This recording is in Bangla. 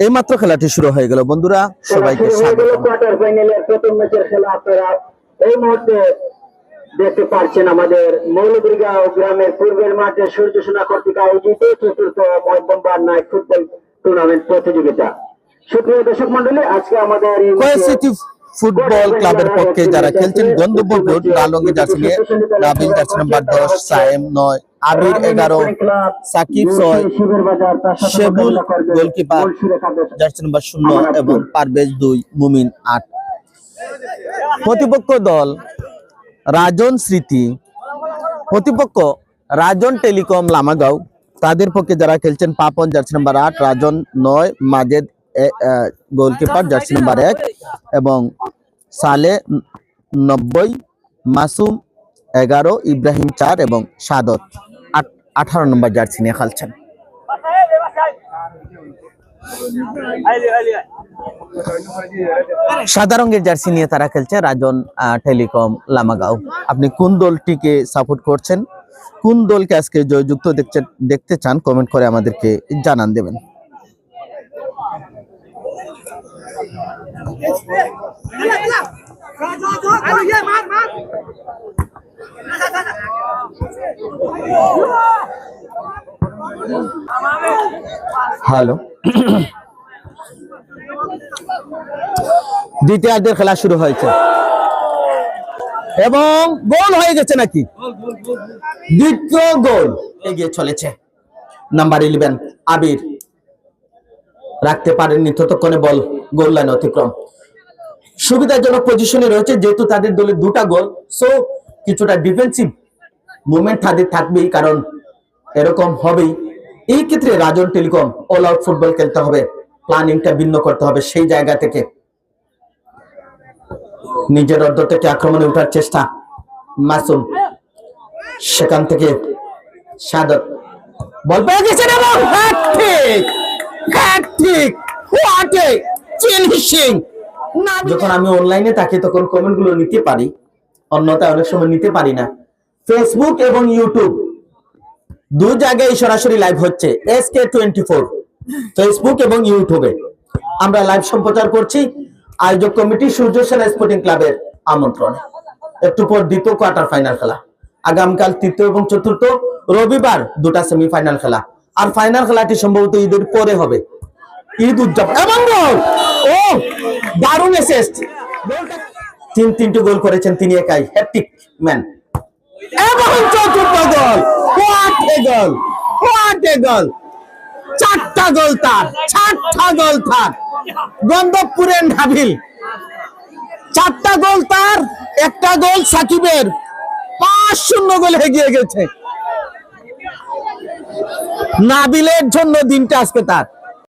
এই মাত্র খেলাটি শুরু হয়ে গেল। বন্ধুরা সবাইকে কোয়ার্টার ফাইনালের প্রথম ম্যাচের খেলা। আপনারা এই মুহূর্তে দেখতে পাচ্ছেন আমাদের গ্রামের পূর্বের মাঠে সূর্য সোনা কর্তৃক আয়োজিত চতুর্থ নাইট ফুটবল টুর্নামেন্ট প্রতিযোগিতা। সুপ্রিয় দর্শক মন্ডলী আজকে আমাদের ফুটবল ক্লাবের পক্ষে যারা খেলছেন গন্ধব্যপুর লালঙ্গি জার্সি নিয়ে নাবিল জার্সি নাম্বার দশ সায়েম নয়। আবির এগারো সাকিব ছয় শেবুল গোলকিপার জার্সি নাম্বার শূন্য এবং পারভেজ দুই মুমিন আট। প্রতিপক্ষ দল রাজন স্মৃতি। প্রতিপক্ষ রাজন টেলিকম লামাগাঁও। তাদের পক্ষে যারা খেলছেন পাপন জার্সি নাম্বার আট রাজন নয় মাজেদ গোলকিপার জার্সি নাম্বার এক এবং সালে নব্বই মাসুম এগারো ইব্রাহিম চার এবং সাদত। আঠারো নম্বর জার্সি নিয়ে খেলছেন সাদা রঙের জার্সি নিয়ে তারা খেলছে রাজন টেলিকম লামাগাঁও আপনি কোন দলটিকে সাপোর্ট করছেন কোন দলকে আজকে জয়যুক্ত দেখতে দেখতে চান কমেন্ট করে আমাদেরকে জানান দেবেন হ্যালো। দ্বিতীয়ার্ধের খেলা শুরু হয়েছে। এবং গোল হয়ে গেছে নাকি? দ্বিতীয় গোল। এগিয়ে চলেছে নাম্বার ইলেভেন আবির। রাখতে পারেননি ততক্ষণে বল, গোল লাইন অতিক্রম। সুবিধাজনক পজিশনে রয়েছে, যেহেতু তাদের দলে দুটা গোল সো কিছুটা ডিফেন্সিভ মুভমেন্ট তাদের থাকবেই কারণ এরকম হবেই। এই ক্ষেত্রে Rajan telecom all out football খেলতে হবে প্ল্যানিংটা ভিন্ন করতে হবে সেই জায়গা থেকে। নিজের অর্ধ থেকে আক্রমণে ওঠার চেষ্টা মাসুম। সেখান থেকে সাদত। বল পেয়ে গেছেন এবং hattrick hattrick what a finishing যখন আমি অনলাইনে থাকি তখন কমেন্টগুলো নিতে পারি। অন্যথায় অনেক সময় নিতে পারি না। ফেসবুক এবং ইউটিউব দু জায়গায় সরাসরি লাইভ হচ্ছে S K twenty four Facebook এবং ইউটিউবে আমরা লাইভ সম্প্রচার করছি, আয়োজক কমিটি সূর্য সেনা স্পোর্টিং ক্লাবের আমন্ত্রণে। একটু পর দ্বিতীয় কোয়ার্টার ফাইনাল খেলা। আগামীকাল তৃতীয় এবং চতুর্থ, রবিবার দুটা সেমিফাইনাল খেলা। আর ফাইনাল খেলাটি সম্ভবত ঈদের পরে হবে। ঈদ উদযাপন ও, দারুণ অ্যাসিস্ট তিন তিনটি গোল করেছেন, তিনি একাই। হ্যাট্রিক ম্যান এবং চতুর্থ গোল হোয়াট এ গোল হোয়াট গোল চারটা গোল তার, চারটা গোল তার। গন্ধপুরের নাবিল। চারটা গোল তার, একটা গোল সাকিবের। পাঁচ শূন্য গোল এগিয়ে গেছে। নাবিলের জন্য দিনটা আজকে তার।